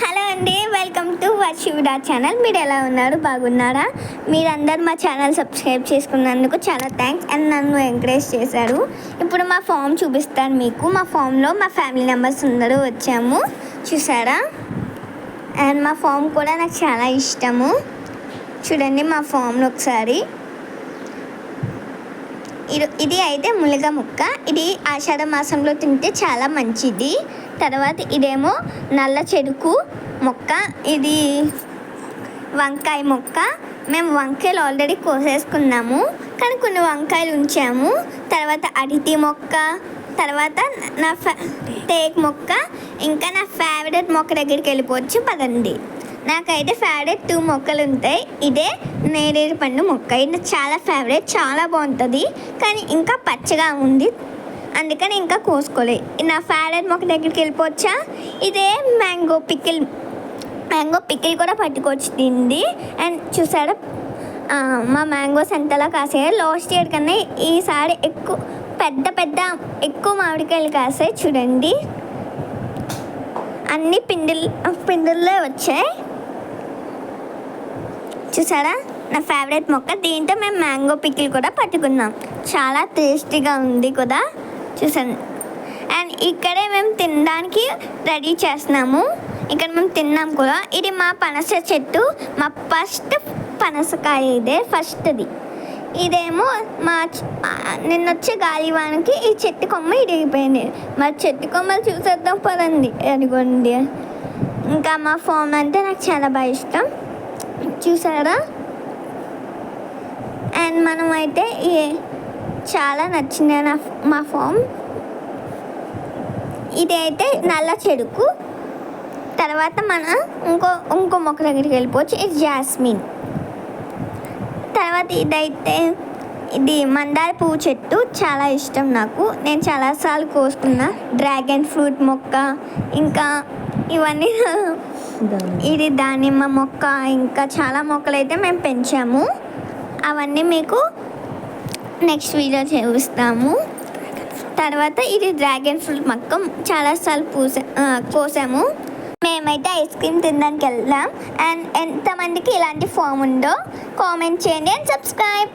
Hello అండి welcome to వర్షివుడా channel. మీరు ఎలా ఉన్నారు? బాగున్నారా? మీరందరూ మా ఛానల్ సబ్స్క్రైబ్ చేసుకున్నందుకు చాలా థ్యాంక్స్ అండ్ నన్ను ఎంకరేజ్ చేశారు. ఇప్పుడు మా ఫామ్ చూపిస్తాను మీకు. మా ఫామ్లో మా ఫ్యామిలీ మెంబర్స్ అందరూ వచ్చాము. చూసారా? అండ్ మా ఫామ్ కూడా నాకు చాలా ఇష్టము. చూడండి మా ఫామ్లో ఒకసారి. ఇది ఇది అయితే ములగ ముక్క. ఇది ఆషాఢ మాసంలో తింటే చాలా మంచిది. తర్వాత ఇదేమో నల్ల చెరుకు మొక్క. ఇది వంకాయ మొక్క. మేము వంకాయలు ఆల్రెడీ కోసేసుకున్నాము. కానీ కొన్ని వంకాయలు ఉంచాము. తర్వాత అడితి మొక్క. తర్వాత నా ఫే టేక్ మొక్క. ఇంకా నా ఫేవరెట్ మొక్క దగ్గరికి వెళ్ళిపోవచ్చు. పదండి. నాకైతే ఫేవరెట్ టూ మొక్కలు ఉంటాయి. ఇదే నేరేడు పండు మొక్క. ఇది చాలా ఫేవరెట్ చాలా బాగుంటుంది. కానీ ఇంకా పచ్చగా ఉంది. అందుకని ఇంకా కోసుకోలేదు నా ఫేవరెట్ మొక్క దగ్గరికి వెళ్ళిపోవచ్చా? ఇదే మ్యాంగో పికిల్. మ్యాంగో పికిల్ కూడా పట్టుకొచ్చింది అండ్ చూసారా? మా మ్యాంగోస్ ఎంతలా కాసాయి? లాస్ట్ ఇయర్ కన్నా ఈసారి ఎక్కువ పెద్ద పెద్ద ఎక్కువ మామిడికాయలు కాసాయి చూడండి. అన్ని పిండిల్ పిండిల్లో వచ్చాయి. చూసారా? నా ఫేవరెట్ మొక్క. దీంతో మేము మ్యాంగో పికిల్ కూడా పట్టుకున్నాం. చాలా టేస్టీగా ఉంది కదా? చూసాను అండ్ ఇక్కడే మేము తినడానికి రెడీ చేస్తున్నాము. ఇక్కడ మేము తిన్నాం కూడా. ఇది మా పనస చెట్టు. మా ఫస్ట్ పనసకాయ ఇదే ఫస్ట్ది. ఇదేమో మా నిన్నొచ్చే గాలివానికి నిన్న వచ్చే ఈ చెట్టు కొమ్మ ఇరిగిపోయింది. మా చెట్టు కొమ్మలు చూసేద్దాం పదండి. అదిగోండి. ఇంకా మా ఫోన్ అంటే నాకు చాలా బాగా ఇష్టం. చూసారా? అండ్ మనం అయితే ఈ చాలా నచ్చింది నా మా ఫామ్. ఇది అయితే నల్ల చెరుకు తర్వాత మన ఇంకో ఇంకో మొక్క దగ్గరికి వెళ్ళిపోవచ్చు. ఇది జాస్మిన్. తర్వాత ఇదైతే ఇది మందార పువ్వు చెట్టు. చాలా ఇష్టం నాకు. నేను చాలాసార్లు కోసుకున్నా డ్రాగన్ ఫ్రూట్ మొక్క. ఇంకా ఇవన్నీ ఇది దానిమ్మ మొక్క. ఇంకా చాలా మొక్కలు అయితే మేము పెంచాము. అవన్నీ మీకు నెక్స్ట్ వీడియో చూపిస్తాము తర్వాత ఇది డ్రాగన్ ఫ్రూట్ మొక్క. చాలాసార్లు పూసా కోసాము. మేమైతే ఐస్ క్రీమ్ తినడానికి వెళ్దాం అండ్ ఎంతమందికి ఇలాంటి ఫామ్ ఉందో కామెంట్ చేయండి. And subscribe